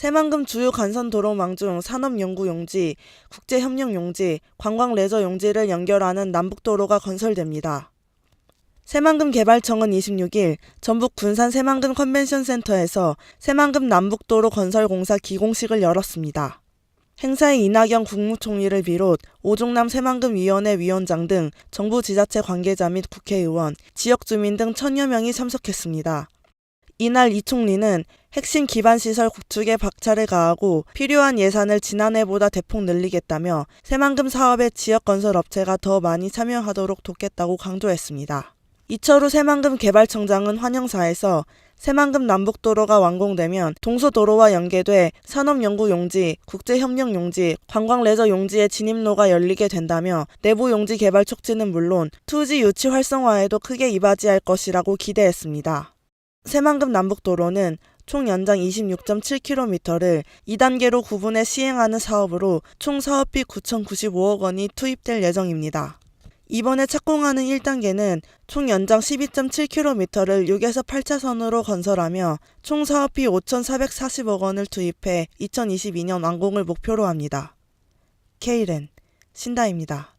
새만금 주요 간선 도로망 중 산업연구용지, 국제협력용지, 관광레저용지를 연결하는 남북도로가 건설됩니다. 새만금 개발청은 26일 전북 군산 새만금 컨벤션 센터에서 새만금 남북도로 건설 공사 기공식을 열었습니다. 행사에 이낙연 국무총리를 비롯 오종남 새만금 위원회 위원장 등 정부 지자체 관계자 및 국회의원, 지역 주민 등 천여 명이 참석했습니다. 이날 이 총리는 핵심 기반 시설 구축에 박차를 가하고 필요한 예산을 지난해보다 대폭 늘리겠다며 새만금 사업에 지역 건설 업체가 더 많이 참여하도록 돕겠다고 강조했습니다. 이철우 새만금 개발청장은 환영사에서 새만금 남북도로가 완공되면 동서도로와 연계돼 산업연구용지, 국제협력용지, 관광레저용지의 진입로가 열리게 된다며 내부용지 개발 촉진은 물론 투지 유치 활성화에도 크게 이바지할 것이라고 기대했습니다. 새만금 남북도로는 총 연장 26.7km를 2단계로 구분해 시행하는 사업으로 총 사업비 9,095억 원이 투입될 예정입니다. 이번에 착공하는 1단계는 총 연장 12.7km를 6에서 8차선으로 건설하며 총 사업비 5,440억 원을 투입해 2022년 완공을 목표로 합니다. K랜 신다입니다.